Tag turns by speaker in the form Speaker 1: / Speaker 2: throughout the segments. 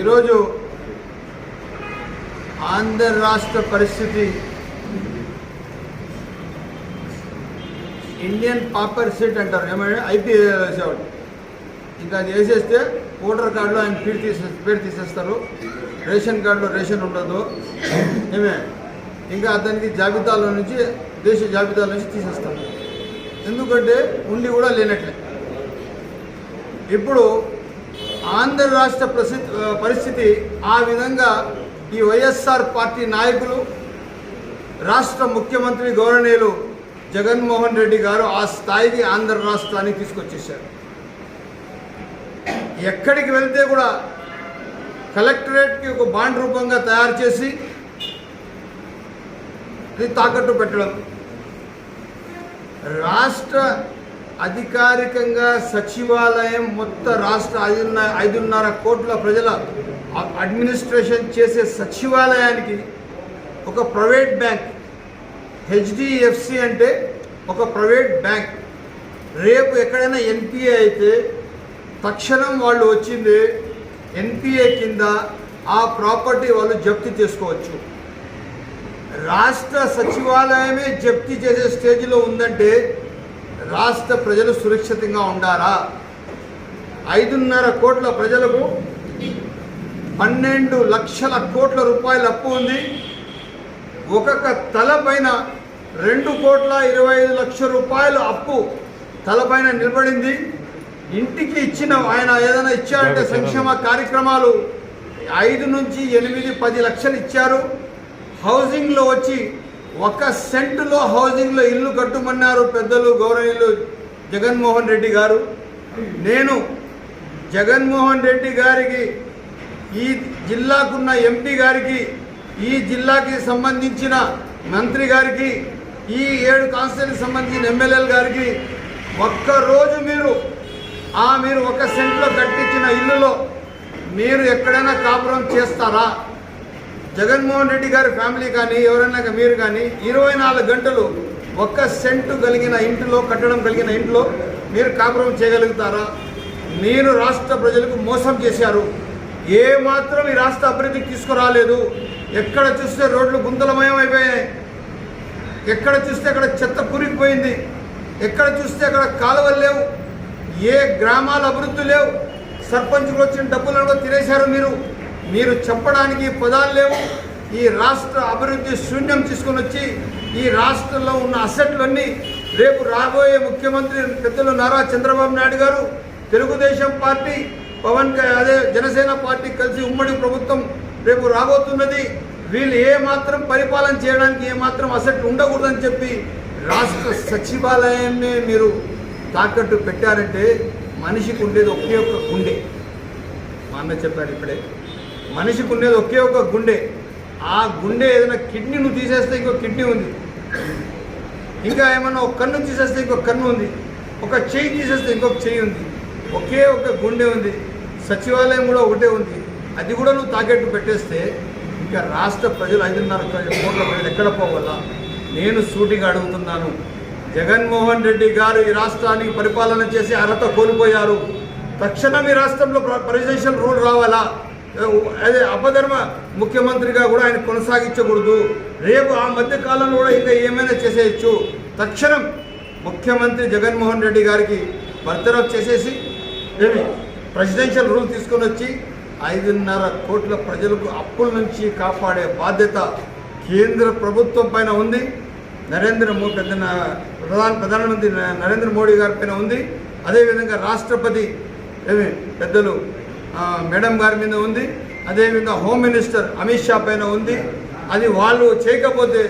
Speaker 1: ఈరోజు ఆంధ్ర రాష్ట్ర పరిస్థితి ఇండియన్ పాపర్ సెట్ అంటారు. ఏమైనా ఐపీఎల్ వేసేవాడు ఇంకా అది వేసేస్తే ఓటర్ కార్డులో ఆయన పేరు తీసే పేరు తీసేస్తారు. రేషన్ కార్డులో రేషన్ ఉండదు. ఏమే? ఇంకా అతనికి జాబితాలో నుంచి దేశ జాబితాలో నుంచి తీసేస్తారు. ఎందుకంటే ఉండి కూడా లేనట్లే. ఇప్పుడు ఆంధ్ర రాష్ట్ర ప్రసి- పరిస్థితి ఆ విధంగా ఈ వైఎస్ఆర్ పార్టీ నాయకులు రాష్ట్ర ముఖ్యమంత్రి గౌరవనీయులు జగన్మోహన్ రెడ్డి గారు ఆ స్థాయికి ఆంధ్ర రాష్ట్రాన్ని తీసుకొచ్చేసారు ఎక్కడికి వెళ్తే కూడా కలెక్టరేట్కి ఒక బాండ్ రూపంగా తయారు చేసి అది తాకట్టు పెట్టడం. రాష్ట్ర అధికారికంగా సచివాలయం మొత్తం రాష్ట్ర ఐదున్న ఐదున్నర కోట్ల ప్రజల అడ్మినిస్ట్రేషన్ చేసే సచివాలయానికి ఒక ప్రైవేట్ బ్యాంక్ హెచ్డిఎఫ్సి అంటే ఒక ప్రైవేట్ బ్యాంక్. రేపు ఎక్కడైనా ఎన్పిఏ అయితే తక్షణం వాళ్ళు వచ్చింది ఎన్పిఏ కింద ఆ ప్రాపర్టీ వాళ్ళు జప్తు చేసుకోవచ్చు. రాష్ట్ర సచివాలయమే జప్తీ చేసే స్టేజ్లో ఉందంటే రాష్ట్ర ప్రజలు సురక్షితంగా ఉండారా ఐదున్నర కోట్ల ప్రజలకు పన్నెండు లక్షల కోట్ల రూపాయల అప్పు ఉంది. ఒక్కొక్క తల పైన రెండు కోట్ల ఇరవై ఐదు లక్షల రూపాయల అప్పు తలపైన నిలబడింది. ఇంటికి ఇచ్చిన ఆయన ఏదైనా ఇచ్చారంటే సంక్షేమ కార్యక్రమాలు ఐదు నుంచి ఎనిమిది పది లక్షలు ఇచ్చారు. హౌసింగ్లో వచ్చి ఒక సెంటులో హౌసింగ్లో ఇల్లు కట్టుమన్నారు పెద్దలు గౌరవీయులు జగన్మోహన్ రెడ్డి గారు. నేను జగన్మోహన్ రెడ్డి గారికి ఈ జిల్లాకున్న ఎంపీ గారికి ఈ జిల్లాకి సంబంధించిన మంత్రి గారికి ఈ ఏడు కాన్స్టిట్యూన్సీకి సంబంధించిన ఎమ్మెల్యేల గారికి ఒక్కరోజు మీరు ఆ మీరు ఒక సెంట్లో కట్టించిన ఇల్లులో మీరు ఎక్కడైనా కాపురం చేస్తారా? జగన్మోహన్ రెడ్డి గారి ఫ్యామిలీ కానీ ఎవరైనా మీరు కానీ ఇరవై నాలుగు గంటలు ఒక్క సెంటు కలిగిన ఇంటిలో కట్టడం కలిగిన ఇంట్లో మీరు కాపురం చేయగలుగుతారా? మీరు రాష్ట్ర ప్రజలకు మోసం చేశారు. ఏ మాత్రం ఈ రాష్ట్ర అభివృద్ధికి తీసుకురాలేదు. ఎక్కడ చూస్తే రోడ్లు గుంతలమయం అయిపోయాయి. ఎక్కడ చూస్తే అక్కడ చెత్త కురిగిపోయింది ఎక్కడ చూస్తే అక్కడ కాలువలు లేవు. ఏ గ్రామాల అభివృద్ధి లేవు. సర్పంచ్లు వచ్చిన డబ్బులను కూడా తినేశారు మీరు. మీరు చెప్పడానికి పదాలు లేవు. ఈ రాష్ట్ర అభివృద్ధి శూన్యం తీసుకొని వచ్చి ఈ రాష్ట్రంలో ఉన్న అసెట్లన్నీ రేపు రాబోయే ముఖ్యమంత్రి పెద్దలు నారా చంద్రబాబు నాయుడు గారు తెలుగుదేశం పార్టీ పవన్ అదే జనసేన పార్టీ కలిసి ఉమ్మడి ప్రభుత్వం రేపు రాబోతున్నది. వీళ్ళు ఏ మాత్రం పరిపాలన చేయడానికి ఏ మాత్రం అసెట్ ఉండకూడదని చెప్పి రాష్ట్ర సచివాలయాన్ని మీరు తాకట్టు పెట్టారంటే మనిషికి ఉండేది ఒకే ఒక్క గుండె. మా అన్న చెప్పాడు ఇప్పుడే. మనిషికి ఉండేది ఒకే ఒక గుండె. ఆ గుండె ఏదైనా కిడ్నీ నువ్వు తీసేస్తే ఇంకో కిడ్నీ ఉంది. ఇంకా ఏమన్నా ఒక కన్ను తీసేస్తే ఇంకొక కన్ను ఉంది. ఒక చెయ్యి తీసేస్తే ఇంకొక చెయ్యి ఉంది. ఒకే ఒక గుండె ఉంది. సచివాలయం కూడా ఒకటే ఉంది. అది కూడా నువ్వు తాకెట్టు పెట్టేస్తే ఇంకా రాష్ట్ర ప్రజలు ఐదున్నర కోట్ల ప్రజలు ఎక్కడ పోవాలా? నేను సూటిగా అడుగుతున్నాను. జగన్మోహన్ రెడ్డి గారు ఈ రాష్ట్రానికి పరిపాలన చేసి అర్హత కోల్పోయారు. తక్షణం ఈ రాష్ట్రంలో ప్రెసిడెన్షియల్ రూల్ రావాలా? అదే అపధర్మ ముఖ్యమంత్రిగా కూడా ఆయన కొనసాగించకూడదు. రేపు ఆ మధ్య కాలంలో కూడా ఇంకా ఏమైనా చేసేయచ్చు. తక్షణం ముఖ్యమంత్రి జగన్మోహన్ రెడ్డి గారికి బర్తరఫ్ చేసేసి ఏమి ప్రెసిడెన్షియల్ రూల్ తీసుకొని వచ్చి ఐదున్నర కోట్ల ప్రజలకు అప్పుల నుంచి కాపాడే బాధ్యత కేంద్ర ప్రభుత్వం పైన ఉంది. నరేంద్ర మోడీ పెద్ద ప్రధాన ప్రధానమంత్రి నరేంద్ర మోడీ గారి పైన ఉంది. అదేవిధంగా రాష్ట్రపతి ఏమి పెద్దలు మేడం గారి మీద ఉంది అదేవిధంగా హోమ్ మినిస్టర్ అమిత్ షా పైన ఉంది. అది వాళ్ళు చేయకపోతే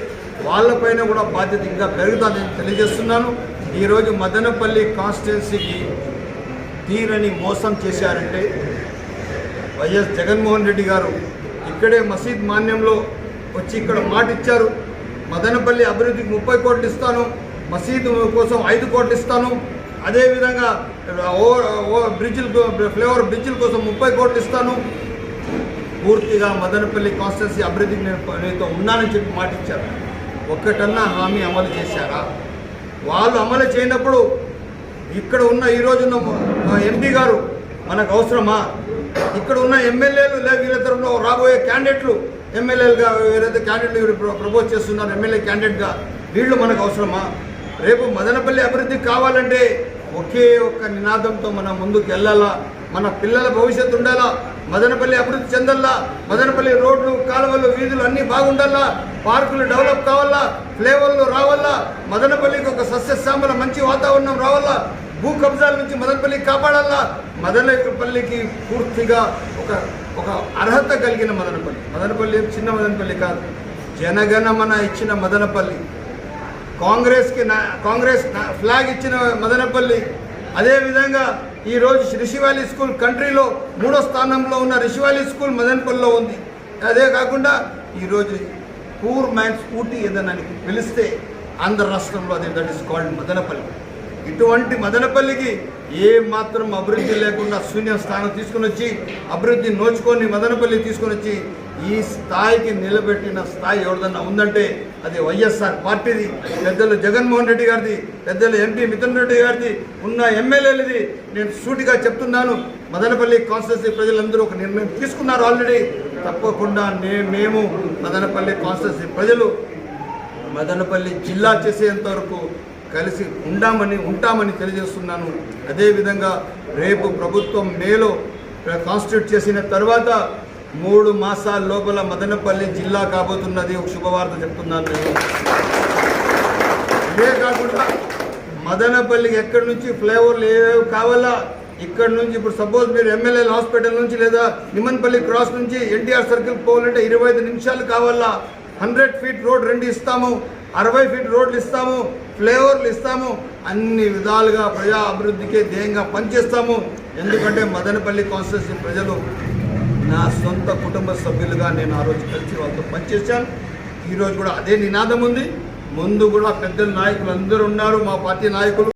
Speaker 1: వాళ్ళపైన కూడా బాధ్యత ఇంకా పెరుగుతుందని తెలియజేస్తున్నాను. ఈరోజు మదనపల్లి కాన్స్టిట్యున్సీకి తీరని మోసం చేశారంటే వైఎస్ జగన్మోహన్ రెడ్డి గారు ఇక్కడే మసీద్ మాన్యంలో వచ్చి ఇక్కడ మాట ఇచ్చారు. మదనపల్లి అభివృద్ధికి ముప్పై కోట్లు ఇస్తాను మసీదు కోసం ఐదు కోట్లు ఇస్తాను. అదేవిధంగా ఓవర్ ఓ బ్రిడ్జిల్ ఫ్లేవర్ బ్రిడ్జిల కోసం ముప్పై కోట్లు ఇస్తాను. పూర్తిగా మదనపల్లి కాన్స్టిట్యున్సీ అభివృద్ధికి నేను నీతో ఉన్నానని చెప్పి మాట ఇచ్చారు ఒక్కటన్నా హామీ అమలు చేశారా? వాళ్ళు అమలు చేయనప్పుడు ఇక్కడ ఉన్న ఈ ఎంపీ గారు మనకు అవసరమా? ఇక్కడ ఉన్న ఎమ్మెల్యేలు లేదా వీళ్ళ తరఫున రాబోయే క్యాండిడేట్లు ఎమ్మెల్యేలుగా ఏదైతే క్యాండిడేట్లు వీరు ప్రపోజ్ చేస్తున్నారు ఎమ్మెల్యే క్యాండిడేట్గా. వీళ్ళు మనకు అవసరమా? రేపు మదనపల్లి అభివృద్ధి కావాలంటే ఒకే ఒక్క నినాదంతో మనం ముందుకు వెళ్ళాలా? మన పిల్లల భవిష్యత్తు ఉండాలా? మదనపల్లి అభివృద్ధి చెందల్లా? మదనపల్లి రోడ్లు కాలువలు వీధులు అన్నీ బాగుండాలా? పార్కులు డెవలప్ కావాలా? ఫ్లేవర్లు రావాలా? మదనపల్లికి ఒక సస్యశ్యామల మంచి వాతావరణం రావాలా? భూ కబ్జాల నుంచి మదనపల్లికి కాపాడాలా? మదనపల్లికి పూర్తిగా ఒక ఒక అర్హత కలిగిన మదనపల్లి. మదనపల్లి చిన్న మదనపల్లి కాదు. జనగణమన ఇచ్చిన మదనపల్లి. కాంగ్రెస్కి కాంగ్రెస్ ఫ్లాగ్ ఇచ్చిన మదనపల్లి. అదేవిధంగా ఈరోజు రిషివాలి స్కూల్ కంట్రీలో మూడో స్థానంలో ఉన్న రిషివాలి స్కూల్ మదనపల్లిలో ఉంది. అదే కాకుండా ఈరోజు పూర్ మ్యాన్ స్కూటీ ఏదైనా పిలిస్తే ఆంధ్ర రాష్ట్రంలో అది దట్ ఇస్ కాల్డ్ మదనపల్లి. ఇటువంటి మదనపల్లికి ఏ మాత్రం అభివృద్ధి లేకుండా శూన్య స్థానం తీసుకుని వచ్చి అభివృద్ధి నోచుకొని మదనపల్లి తీసుకుని వచ్చి ఈ స్థాయికి నిలబెట్టిన స్థాయి ఎవరిదన్నా ఉందంటే అది వైఎస్ఆర్ పార్టీది పెద్దలు జగన్మోహన్ రెడ్డి గారిది పెద్దలు ఎంపీ మిథున్ రెడ్డి గారిది ఉన్న ఎమ్మెల్యేలది. నేను సూటిగా చెప్తున్నాను మదనపల్లి కాన్స్టిట్యూన్సీ ప్రజలందరూ ఒక నిర్ణయం తీసుకున్నారు ఆల్రెడీ. తప్పకుండా నే మేము మదనపల్లి కాన్స్టిట్యూన్సీ ప్రజలు మదనపల్లి జిల్లా చేసేంత వరకు కలిసి ఉండామని ఉంటామని తెలియజేస్తున్నాను. అదేవిధంగా రేపు ప్రభుత్వం మేలో కాన్స్టిట్యూట్ చేసిన తర్వాత మూడు మాసాల లోపల మదనపల్లి జిల్లా కాబోతున్నది. ఒక శుభవార్త చెప్తున్నాను నేను. ఇదే కాకుండా మదనపల్లికి ఎక్కడి నుంచి ఫ్లైఓవర్లు ఏవేవి కావాలా ఇక్కడ నుంచి ఇప్పుడు సపోజ్ మీరు ఎమ్మెల్యే హాస్పిటల్ నుంచి లేదా నిమ్మన్పల్లి క్రాస్ నుంచి ఎన్టీఆర్ సర్కిల్ పోవాలంటే ఇరవై ఐదు నిమిషాలు కావాలా. హండ్రెడ్ ఫీట్ రోడ్ రెండు ఇస్తాము అరవై ఫీట్ రోడ్లు ఇస్తాము ఫ్లేవర్లు ఇస్తాము అన్ని విధాలుగా ప్రజా అభివృద్ధికి ధ్యేయంగా పనిచేస్తాము. ఎందుకంటే మదనపల్లి కాన్స్టిట్యూన్సీ ప్రజలు నా సొంత కుటుంబ సభ్యులుగా నేను ఆ రోజు కలిసి వాళ్ళతో పనిచేశాను. ఈరోజు కూడా అదే నినాదం ఉంది. ముందు కూడా పెద్ద నాయకులు అందరూ ఉన్నారు మా పార్టీ నాయకులు.